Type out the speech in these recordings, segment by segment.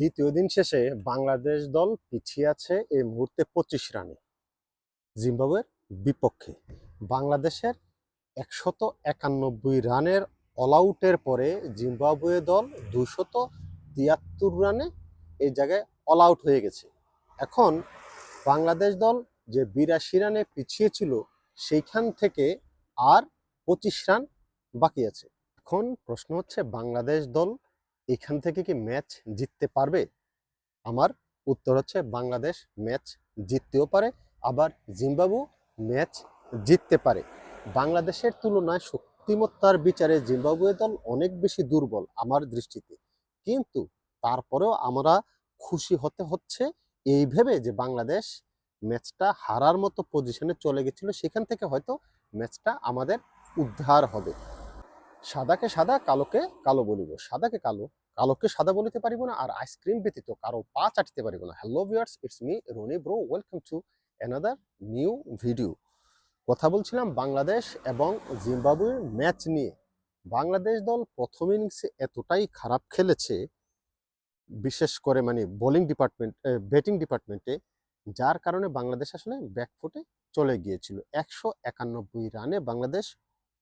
দ্বিতীয় দিন শেষে বাংলাদেশ দল পিছিয়ে আছে এই মুহূর্তে পঁচিশ রানে। জিম্বাবুয়ের বিপক্ষে বাংলাদেশের একশত একানব্বই রানের অল আউটের পরে জিম্বাবুয়ে দল দুশত তিয়াত্তর রানে এই জায়গায় অল আউট হয়ে গেছে। এখন বাংলাদেশ দল যে বিরাশি রানে পিছিয়ে ছিল, সেইখান থেকে আর পঁচিশ রান বাকি আছে। এখন প্রশ্ন হচ্ছে, বাংলাদেশ দল এখান থেকে কি ম্যাচ জিততে পারবে? আমার উত্তর হচ্ছে বাংলাদেশ, ম্যাচ জিততেও পারে, আবার জিম্বাবু ম্যাচ জিততে পারে। বাংলাদেশের তুলনায় শক্তিমত্তার বিচারে জিম্বাবুয়ে দল অনেক বেশি দুর্বল আমার দৃষ্টিতে। কিন্তু তারপরেও আমরা খুশি হতে হচ্ছে এই ভেবে যে বাংলাদেশ ম্যাচটা হারার মতো পজিশনে চলে গেছিল, সেখান থেকে হয়তো ম্যাচটা আমাদের উদ্ধার হবে। সাদাকে সাদা, কালোকে কালো বলিব। সাদাকে কালো কালোকে সাদা বলিতে পারিব না, আর আইসক্রিম ব্যতীত কারও পা চাটিতে পারিব না। Hello viewers it's me Rony bro welcome to another new video কথা বলছিলাম বাংলাদেশ এবং জিম্বাবুয়ের ম্যাচ নিয়ে। বাংলাদেশ দল প্রথম ইনিংসে এতটাই খারাপ খেলেছে, বিশেষ করে মানে বোলিং ডিপার্টমেন্ট ব্যাটিং ডিপার্টমেন্টে যার কারণে বাংলাদেশ আসলে ব্যাকফুটে চলে গিয়েছিল। একশো একানব্বই রানে বাংলাদেশ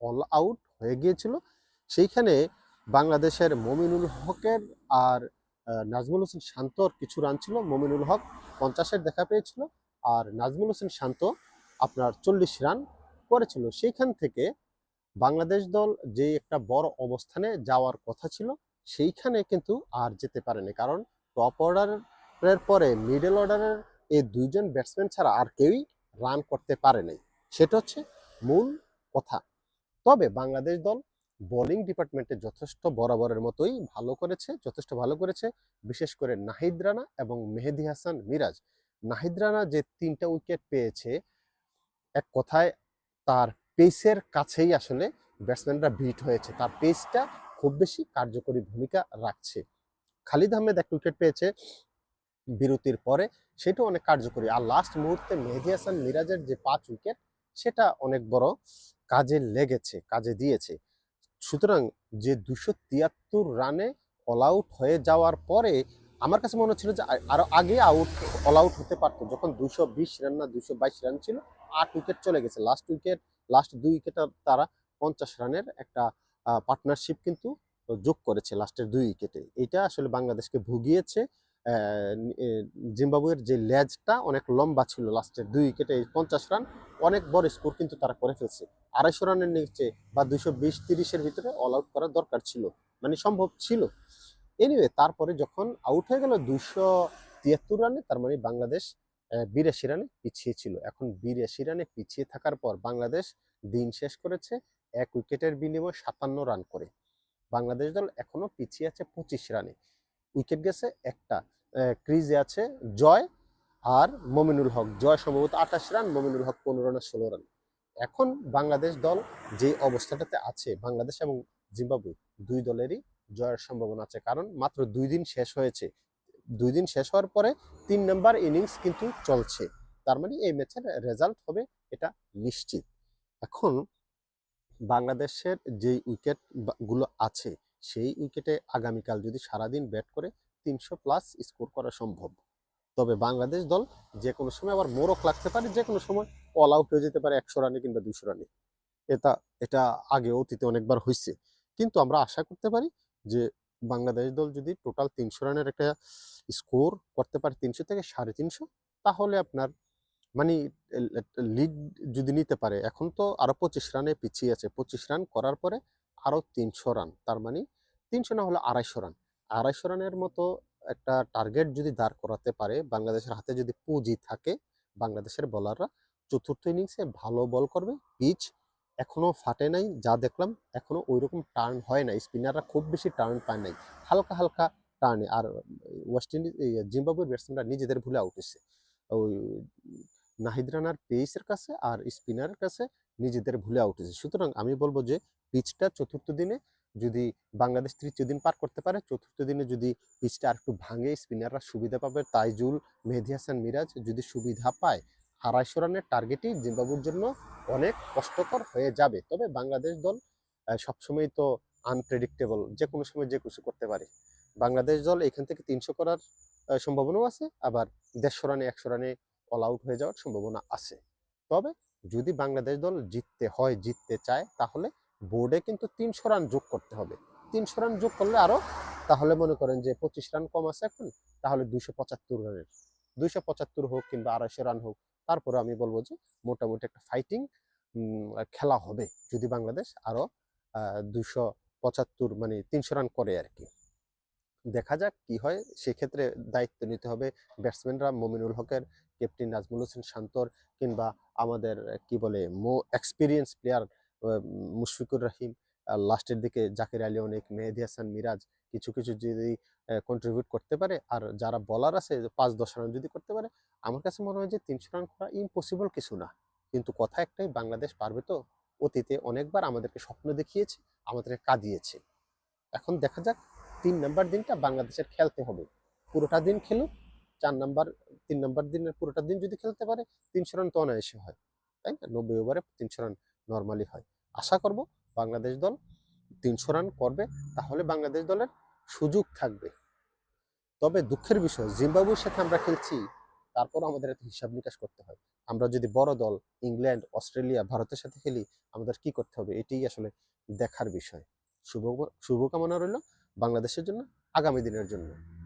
অল আউট হয়ে গিয়েছিল। সেইখানে বাংলাদেশের মমিনুল হকের আর নাজমুল হোসেন শান্তর কিছু রান ছিল, মমিনুল হক পঞ্চাশের দেখা পেয়েছিল আর নাজমুল হোসেন শান্ত আপনার চল্লিশ রান করেছিল। সেইখান থেকে বাংলাদেশ দল যে একটা বড় অবস্থানে যাওয়ার কথা ছিল, সেইখানে কিন্তু আর যেতে পারেনি। কারণ টপ অর্ডারের পরে মিডল অর্ডারের এই দুইজন ব্যাটসম্যান ছাড়া আর কেউই রান করতে পারে নাই সেটা হচ্ছে মূল কথা। তবে বাংলাদেশ দল বোলিং ডিপার্টমেন্টে যথেষ্ট বরাবরের মতোই ভালো করেছে, যথেষ্ট ভালো করেছে, বিশেষ করে নাহিদ রানা এবং মেহেদি হাসান মিরাজ। নাহিদ রানা যে তিনটা উইকেট পেয়েছে, এক কথায় তার পেসের কাছেই আসলে ব্যাটসম্যানরা বিট হয়েছে। তার পেসটা খুব বেশি কার্যকরী ভূমিকা রাখছে। খালিদ আহমেদ এক উইকেট পেয়েছে বিরতির পরে সেটা অনেক কার্যকরী। আর লাস্ট মুহূর্তে মেহেদি হাসান মিরাজের যে পাঁচ উইকেট, সেটা অনেক বড় কাজে লেগেছে, কাজে দিয়েছে। সুতরাং যে দুশো তিয়াত্তর রানে অল আউট হয়ে যাওয়ার পরে আমার কাছে মনে হচ্ছিল যে আরও আগে আউট অল আউট হতে পারতো। যখন দুশো বিশ রান না দুশো বাইশ রান ছিল, আট উইকেট চলে গেছে। লাস্ট উইকেট লাস্ট দুই উইকেটে তারা পঞ্চাশ রানের একটা পার্টনারশিপ কিন্তু যোগ করেছে লাস্টের দুই উইকেটে এটা আসলে বাংলাদেশকে ভুগিয়েছে। জিম্বাবুয়ের যে লেজটা অনেক লম্বা ছিল লাস্টের দুই উইকেটে পঞ্চাশ রান, অনেক বড় স্কোর কিন্তু তারা করে ফেলছে। আড়াইশো রানের নিচে বা দুইশো বিশ তিরিশের ভিতরে অল আউট করার দরকার ছিল মানে সম্ভব ছিল। এনিওয়ে তারপরে যখন আউট হয়ে গেল দুইশো তিয়াত্তর রানে, তার মানে বাংলাদেশ বিরাশি রানে পিছিয়ে ছিল। এখন বিরাশি রানে পিছিয়ে থাকার পর বাংলাদেশ দিন শেষ করেছে এক উইকেটের বিনিময়ে সাতান্ন রান করে। বাংলাদেশ দল এখনও পিছিয়ে আছে পঁচিশ রানে। উইকেট গেছে, একটা ক্রিজে আছে জয় আর মমিনুল হক। জয় সম্ভবত আঠাশ রান, মমিনুল হক পনেরো রানে ষোলো রান। এখন বাংলাদেশ দল যে অবস্থাটাতে আছে, বাংলাদেশ এবং জিম্বাবুয়ে, দুই দলেরই জয়ের সম্ভাবনা আছে। কারণ মাত্র দুই দিন শেষ হয়েছে। দুই দিন শেষ হওয়ার পরে তিন নম্বর ইনিংস কিন্তু চলছে। তার মানে এই ম্যাচের রেজাল্ট হবে এটা নিশ্চিত। এখন বাংলাদেশের যে উইকেটগুলো আছে সেই উইকেটে আগামীকাল যদি সারাদিন ব্যাট করে তিনশো প্লাস স্কোর করা সম্ভব। তবে বাংলাদেশ দল যে কোনো সময় আবার মোরক লাগতে পারে যে কোনো সময় অল আউট হয়ে যেতে পারে একশো রানে কিংবা দুশো রানে। এটা এটা আগে অতীতে অনেকবার হয়েছে কিন্তু আমরা আশা করতে পারি যে বাংলাদেশ দল যদি টোটাল তিনশো রানের একটা স্কোর করতে পারে তিনশো থেকে সাড়ে তিনশো, তাহলে আপনার মানে লিড যদি নিতে পারে, এখন তো আরও পঁচিশ রানে পিছিয়ে আছে। পঁচিশ রান করার পরে আরও তিনশো রান। তার মানে তিনশো না হলে আড়াইশো রান। আড়াইশো রানের মতো একটা টার্গেট যদি দাঁড় করাতে পারে, বাংলাদেশের হাতে যদি পুঁজি থাকে, বাংলাদেশের বোলাররা চতুর্থ ইনিংসে ভালো বল করবে পিচ এখনও ফাটে নাই, যা দেখলাম এখনও ওইরকম টার্ন হয় না স্পিনাররা খুব বেশি টার্ন পায় নাই। হালকা হালকা টার্নে আর ওয়েস্ট ইন্ডিজ জিম্বাবুয়ের ব্যাটসম্যানরা নিজেদের ভুলে আউট ওই নাহিদ রানার পেসের কাছে আর স্পিনারের কাছে নিজেদের ভুলে উঠেছে সুতরাং আমি বলব যে পিচটা চতুর্থ দিনে যদি বাংলাদেশ তৃতীয় দিন পার করতে পারে, চতুর্থ দিনে যদি পিচটা আর একটু ভাঙে স্পিনাররা সুবিধা পাবে। তাইজুল, মেহেদি হাসান, মিরাজ যদি সুবিধা পায়, আড়াইশো রানের টার্গেটই জিম্বাবুর জন্য অনেক কষ্টকর হয়ে যাবে। তবে বাংলাদেশ দল সবসময় তো আনপ্রেডিক্টেবল যে কোনো সময় যে কিছু করতে পারে। বাংলাদেশ দল এখান থেকে তিনশো করার সম্ভাবনাও আছে। আবার দেড়শো রানে, একশো রানে অল আউট হয়ে যাওয়ার সম্ভাবনা আছে। তবে যদি বাংলাদেশ দল জিততে হয়, জিততে চায়, তাহলে বোর্ডে কিন্তু তিনশো রান যোগ করতে হবে। তিনশো রান যোগ করলে আরও তাহলে মনে করেন যে পঁচিশ রান কম আছে এখন, তাহলে দুইশো পঁচাত্তর রানের দুইশো পঁচাত্তর হোক কিংবা আড়াইশো রান হোক, তারপরে আমি বলব যে মোটামুটি একটা ফাইটিং খেলা হবে। যদি বাংলাদেশ আরও দুশো পঁচাত্তর মানে তিনশো রান করে আর কি দেখা যাক কি হয়। সেক্ষেত্রে দায়িত্ব নিতে হবে ব্যাটসম্যানরা। মমিনুল হকের, ক্যাপ্টেন নাজমুল হোসেন শান্তর কিংবা আমাদের, কি বলে, মো এক্সপিরিয়েন্স প্লেয়ার মুশফিকুর রহিম। লাস্টের দিকে জাকির আলী অনেক মেহেদি হাসান, মিরাজ কিছু কিছু যদি কন্ট্রিবিউট করতে পারে। আর যারা বলার আছে, পাঁচ, দশ রান যদি করতে পারে, আমার কাছে মনে হয় যে তিনশো রান করা ইম্পসিবল কিছু না। কিন্তু কথা একটাই, বাংলাদেশ পারবে তো। অতীতে অনেকবার আমাদেরকে স্বপ্ন দেখিয়েছে, আমাদেরকে কাঁদিয়েছে। এখন দেখা যাক তিন নাম্বার দিনটা বাংলাদেশের খেলতে হবে। পুরোটা দিন খেলুক, চার নাম্বার, তিন নাম্বার দিনের পুরোটা দিন যদি খেলতে পারে, তিনশো রান তো অনায়াসে হয়, তাই না? নব্বই ওভারে তিনশো রান নর্মালি হয়। আশা করব বাংলাদেশ দল তিনশো রান করবে, তাহলে বাংলাদেশ দলের সুযোগ থাকবে। তবে দুঃখের বিষয়, জিম্বাবুয়ের সাথে আমরা খেলছি তারপর আমাদের একটা হিসাব নিকাশ করতে হয়। আমরা যদি বড় দল, ইংল্যান্ড, অস্ট্রেলিয়া, ভারতের সাথে খেলি, আমাদের কি করতে হবে? এটাই আসলে দেখার বিষয়। শুভ শুভকামনা রইল। বাংলাদেশের জন্য আগামী দিনের জন্য।